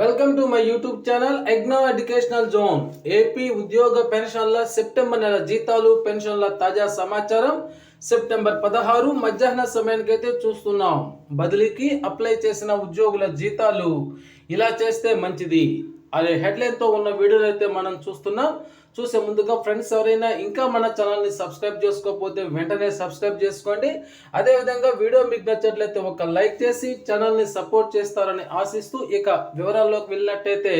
Welcome to my YouTube channel Egno educational zone. AP ఉద్యోగ పెన్షన్ల September నెల జీతాలు పెన్షన్ల తాజా సమాచారం సెప్టెంబర్ పదహారు మధ్యాహ్న సమయానికి అయితే చూస్తున్నాం. బదిలీకి అప్లై చేసిన ఉద్యోగుల జీతాలు ఇలా చేస్తే మంచిది. అనే హెడ్లైన్తో ఉన్న వీడియోని అయితే మనం చూస్తున్నాం. చూసే ముందుగా ఫ్రెండ్స్ ఎవరైనా ఇంకా మన ఛానల్ని సబ్స్క్రైబ్ చేసుకోకపోతే వెంటనే సబ్స్క్రైబ్ చేసుకోండి. అదేవిధంగా వీడియో మీకు నచ్చట్లయితే ఒక లైక్ చేసి ఛానల్ని సపోర్ట్ చేస్తారని ఆశిస్తూ ఇక వివరాల్లోకి వెళ్ళినట్టయితే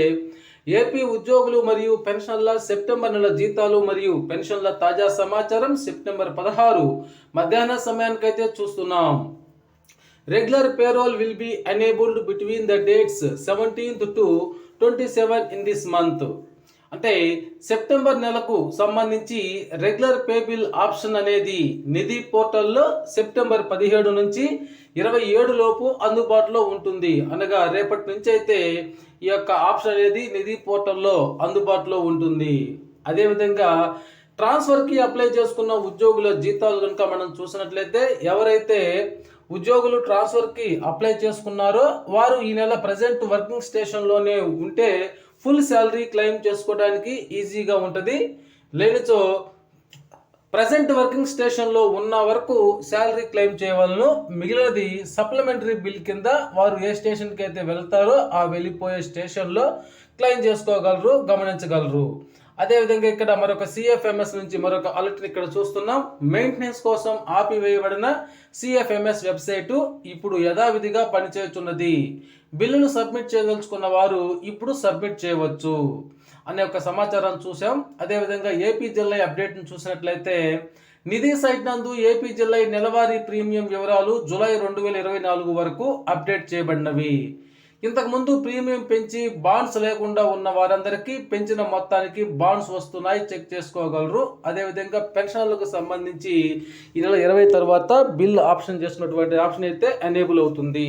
ఏపీ ఉద్యోగులు మరియు పెన్షన్ల సెప్టెంబర్ నెల జీతాలు మరియు పెన్షన్ల తాజా సమాచారం సెప్టెంబర్ పదహారు మధ్యాహ్న సమయానికైతే చూస్తున్నాం. Regular payroll will be enabled between the dates seventeenth to twenty seven in this month అంటే సెప్టెంబర్ నెలకు సంబంధించి రెగ్యులర్ పే బిల్ ఆప్షన్ అనేది నిధి పోర్టల్లో సెప్టెంబర్ పదిహేడు నుంచి ఇరవై ఏడు లోపు అందుబాటులో ఉంటుంది. అనగా రేపటి నుంచి అయితే ఈ యొక్క ఆప్షన్ అనేది నిధి పోర్టల్లో అందుబాటులో ఉంటుంది. అదేవిధంగా ట్రాన్స్ఫర్కి అప్లై చేసుకున్న ఉద్యోగుల జీతాలు కనుక మనం చూసినట్లయితే ఎవరైతే ఉద్యోగులు ట్రాన్స్ఫర్కి అప్లై చేసుకున్నారో వారు ఈ నెల ప్రజెంట్ వర్కింగ్ స్టేషన్లోనే ఉంటే ఫుల్ శాలరీ క్లెయిమ్ చేసుకోవడానికి ఈజీగా ఉంటుంది. లేనిచో ప్రజెంట్ వర్కింగ్ స్టేషన్లో ఉన్న వరకు శాలరీ క్లెయిమ్ చేయవలను. మిగిలినది సప్లిమెంటరీ బిల్ కింద వారు ఏ స్టేషన్కి అయితే వెళ్తారో ఆ వెళ్ళిపోయే స్టేషన్లో క్లెయిమ్ చేసుకోగలరు గమనించగలరు. అదేవిధంగా ఇక్కడ మరొక సిఎఫ్ఎంఎస్ నుంచి మరొక అలర్ట్ ఇక్కడ చూస్తున్నాం. మెయింటెనెన్స్ కోసం ఆపివేయబడిన సిఎఫ్ఎంఎస్ వెబ్సైటు ఇప్పుడు యథావిధిగా పనిచేస్తున్నది. బిల్లును సబ్మిట్ చేయదలుచుకున్న వారు ఇప్పుడు సబ్మిట్ చేయవచ్చు అనే ఒక సమాచారం చూసాం అదేవిధంగా ఏపీ జిల్లా అప్డేట్ను చూసినట్లయితే నిధి సైట్ నందు ఏపీ జిల్లా నెలవారీ ప్రీమియం వివరాలు జూలై రెండు వేల ఇరవై నాలుగు వరకు అప్డేట్ చేయబడినవి. ఇంతకుముందు ప్రీమియం పెంచి బాండ్స్ లేకుండా ఉన్న వారందరికీ పెంచిన మొత్తానికి బాండ్స్ వస్తున్నాయి. చెక్ చేసుకోగలరు. అదేవిధంగా పెన్షన్లకు సంబంధించి ఈ నెల ఇరవై తర్వాత బిల్ ఆప్షన్ చేసినటువంటి ఆప్షన్ అయితే ఎనేబుల్ అవుతుంది.